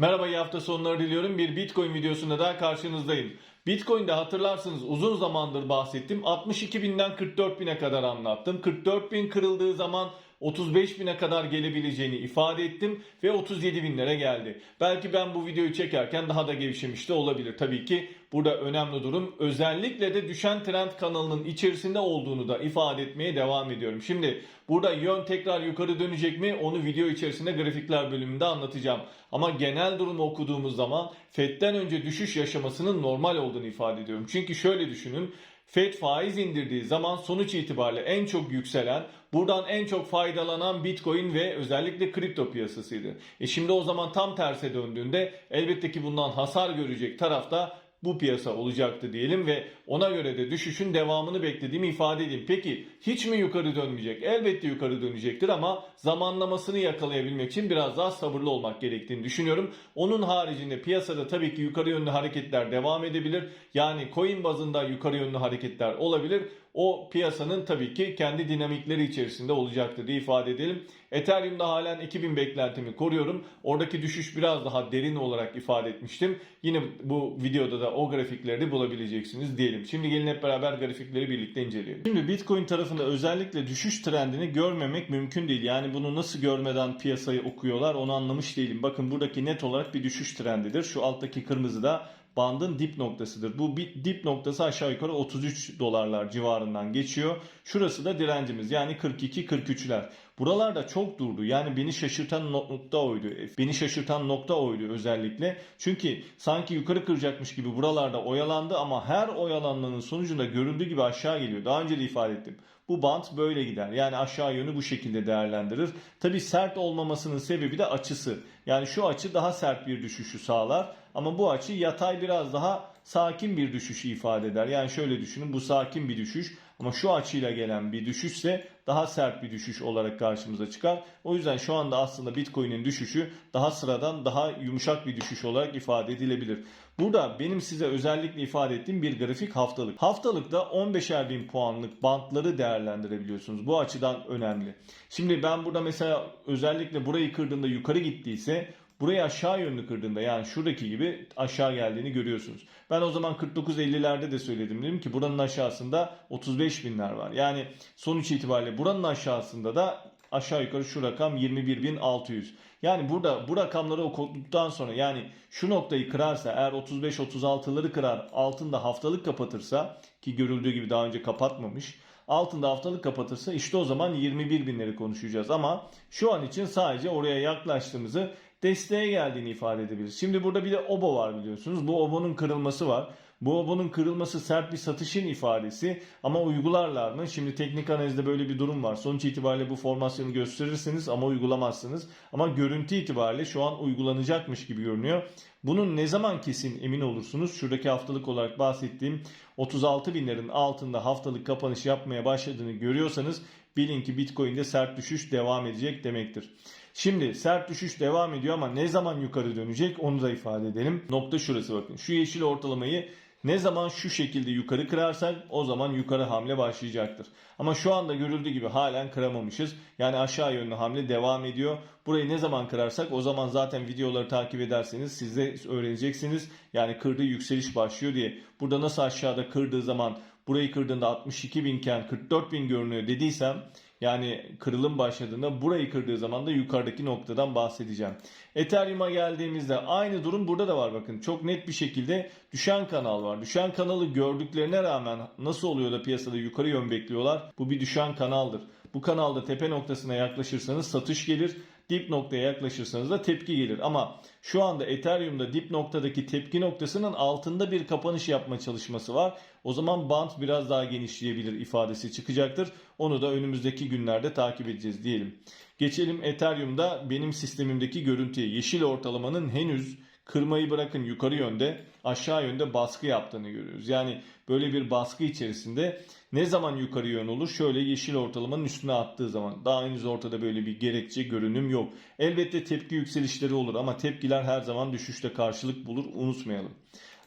Merhaba iyi hafta sonları diliyorum. Bir Bitcoin videosunda daha karşınızdayım. Bitcoin'de hatırlarsınız uzun zamandır bahsettim. 62 binden 44 bine kadar anlattım. 44 bin kırıldığı zaman 35 bine kadar gelebileceğini ifade ettim ve 37 binlere geldi. Belki ben bu videoyu çekerken daha da gevşemiş de olabilir. Tabii ki burada önemli durum özellikle de düşen trend kanalının içerisinde olduğunu da ifade etmeye devam ediyorum. Şimdi burada yön tekrar yukarı dönecek mi onu video içerisinde grafikler bölümünde anlatacağım. Ama genel durumu okuduğumuz zaman FED'den önce düşüş yaşamasının normal olduğunu ifade ediyorum. Çünkü şöyle düşünün. FED faiz indirdiği zaman sonuç itibariyle en çok yükselen, buradan en çok faydalanan Bitcoin ve özellikle kripto piyasasıydı. E şimdi o zaman tam terse döndüğünde elbette ki bundan hasar görecek tarafta bu piyasa olacaktı diyelim ve ona göre de düşüşün devamını beklediğimi ifade edeyim. Peki hiç mi yukarı dönmeyecek? Elbette yukarı dönecektir ama zamanlamasını yakalayabilmek için biraz daha sabırlı olmak gerektiğini düşünüyorum. Onun haricinde piyasada tabii ki yukarı yönlü hareketler devam edebilir. Yani coin bazında yukarı yönlü hareketler olabilir. O piyasanın tabii ki kendi dinamikleri içerisinde olacaktır diye ifade edelim. Ethereum'da halen 2000 beklentimi koruyorum. Oradaki düşüş biraz daha derin olarak ifade etmiştim. Yine bu videoda da o grafikleri bulabileceksiniz diyelim. Şimdi gelin hep beraber grafikleri birlikte inceleyelim. Şimdi Bitcoin tarafında özellikle düşüş trendini görmemek mümkün değil. Yani bunu nasıl görmeden piyasayı okuyorlar onu anlamış değilim. Bakın buradaki net olarak bir düşüş trendidir. Şu alttaki kırmızı da bandın dip noktasıdır. Bu bir dip noktası aşağı yukarı 33 dolarlar civarından geçiyor. Şurası da direncimiz yani 42-43'ler. Buralarda çok durdu. Yani beni şaşırtan nokta oydu. Beni şaşırtan nokta oydu özellikle. Çünkü sanki yukarı kıracakmış gibi buralarda oyalandı ama her oyalanmanın sonucunda görüldüğü gibi aşağı geliyor. Daha önce de ifade ettim. Bu bant böyle gider. Yani aşağı yönü bu şekilde değerlendirir. Tabi sert olmamasının sebebi de açısı. Yani şu açı daha sert bir düşüşü sağlar. Ama bu açı yatay biraz daha sakin bir düşüşü ifade eder. Yani şöyle düşünün bu sakin bir düşüş ama şu açıyla gelen bir düşüşse daha sert bir düşüş olarak karşımıza çıkar. O yüzden şu anda aslında Bitcoin'in düşüşü daha sıradan daha yumuşak bir düşüş olarak ifade edilebilir. Burada benim size özellikle ifade ettiğim bir grafik haftalık. Haftalıkta 15'er bin puanlık bantları değerlendirebiliyorsunuz. Bu açıdan önemli. Şimdi ben burada mesela özellikle burayı kırdığında yukarı gittiyse Burayı aşağı yönlü kırdığında yani şuradaki gibi aşağı geldiğini görüyorsunuz. Ben o zaman 49-50'lerde de söyledim dedim ki buranın aşağısında 35 binler var. Yani sonuç itibariyle buranın aşağısında da aşağı yukarı şu rakam 21.600. Yani burada bu rakamları okuduktan sonra yani şu noktayı kırarsa eğer 35-36'ları kırar altında haftalık kapatırsa ki görüldüğü gibi daha önce kapatmamış altında haftalık kapatırsa işte o zaman 21 binleri konuşacağız. Ama şu an için sadece oraya yaklaştığımızı desteğe geldiğini ifade edebiliriz. Şimdi burada bir de obo var biliyorsunuz. Bu obonun kırılması var. Bu obonun kırılması sert bir satışın ifadesi ama uygularlar mı? Şimdi teknik analizde böyle bir durum var. Sonuç itibariyle bu formasyonu gösterirsiniz ama uygulamazsınız. Ama görüntü itibariyle şu an uygulanacakmış gibi görünüyor. Bunun ne zaman kesin emin olursunuz? Şuradaki haftalık olarak bahsettiğim 36 binlerin altında haftalık kapanış yapmaya başladığını görüyorsanız bilin ki Bitcoin'de sert düşüş devam edecek demektir. Şimdi sert düşüş devam ediyor ama ne zaman yukarı dönecek onu da ifade edelim. Nokta şurası bakın. Şu yeşil ortalamayı ne zaman şu şekilde yukarı kırarsak o zaman yukarı hamle başlayacaktır. Ama şu anda görüldüğü gibi halen kıramamışız. Yani aşağı yönlü hamle devam ediyor. Burayı ne zaman kırarsak o zaman zaten videoları takip ederseniz siz de öğreneceksiniz. Yani kırdığı yükseliş başlıyor diye. Burada nasıl aşağıda kırdığı zaman burayı kırdığında 62 binken 44 bin görünüyor dediysem yani kırılım başladığında burayı kırdığı zaman da yukarıdaki noktadan bahsedeceğim. Ethereum'a geldiğimizde aynı durum burada da var bakın. Çok net bir şekilde düşen kanal var. Düşen kanalı gördüklerine rağmen nasıl oluyor da piyasada yukarı yön bekliyorlar? Bu bir düşen kanaldır. Bu kanalda tepe noktasına yaklaşırsanız satış gelir. Dip noktaya yaklaşırsanız da tepki gelir. Ama şu anda Ethereum'da dip noktadaki tepki noktasının altında bir kapanış yapma çalışması var. O zaman band biraz daha genişleyebilir ifadesi çıkacaktır. Onu da önümüzdeki günlerde takip edeceğiz diyelim. Geçelim Ethereum'da benim sistemimdeki görüntüye. Yeşil ortalamanın henüz kırmayı bırakın yukarı yönde aşağı yönde baskı yaptığını görüyoruz. Yani böyle bir baskı içerisinde ne zaman yukarı yön olur? Şöyle yeşil ortalamanın üstüne attığı zaman. Daha henüz ortada böyle bir gerekçe görünüm yok. Elbette tepki yükselişleri olur ama tepkiler her zaman düşüşte karşılık bulur unutmayalım.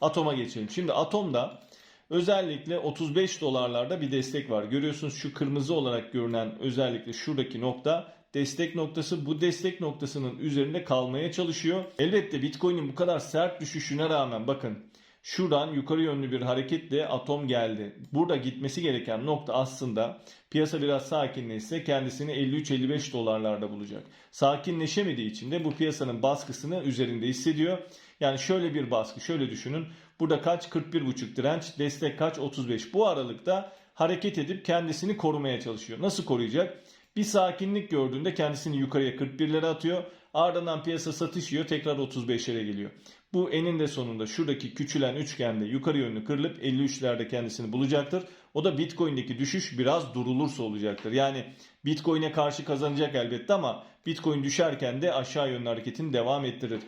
Atoma geçelim. Şimdi atomda özellikle 35 dolarlarda bir destek var. Görüyorsunuz şu kırmızı olarak görünen özellikle şuradaki nokta destek noktası bu destek noktasının üzerinde kalmaya çalışıyor. Elbette Bitcoin'in bu kadar sert düşüşüne rağmen bakın şuradan yukarı yönlü bir hareketle atom geldi. Burada gitmesi gereken nokta aslında piyasa biraz sakinleşse kendisini 53-55 dolarlarda bulacak. Sakinleşemediği için de bu piyasanın baskısını üzerinde hissediyor. Yani şöyle bir baskı şöyle düşünün. Burada kaç 41.5 direnç destek kaç 35 bu aralıkta hareket edip kendisini korumaya çalışıyor. Nasıl koruyacak? Bir sakinlik gördüğünde kendisini yukarıya 41'lere atıyor. Ardından piyasa satış yiyor tekrar 35'lere geliyor. Bu eninde sonunda şuradaki küçülen üçgende yukarı yönlü kırılıp 53'lerde kendisini bulacaktır. O da Bitcoin'deki düşüş biraz durulursa olacaktır. Yani Bitcoin'e karşı kazanacak elbette ama Bitcoin düşerken de aşağı yönlü hareketini devam ettirir.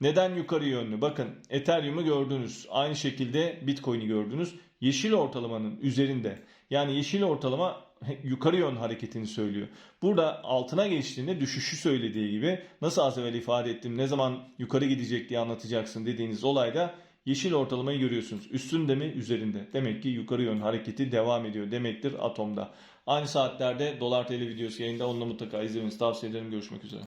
Neden yukarı yönlü? Bakın Ethereum'u gördünüz. Aynı şekilde Bitcoin'i gördünüz. Yeşil ortalamanın üzerinde. Yani yeşil ortalama yukarı yön hareketini söylüyor. Burada altına geçtiğinde düşüşü söylediği gibi nasıl az evvel ifade ettim ne zaman yukarı gidecek diye anlatacaksın dediğiniz olayda yeşil ortalamayı görüyorsunuz. Üstünde mi üzerinde. Demek ki yukarı yön hareketi devam ediyor demektir atomda. Aynı saatlerde dolar TL videosu yayında onunla mutlaka izlemenizi tavsiye ederim. Görüşmek üzere.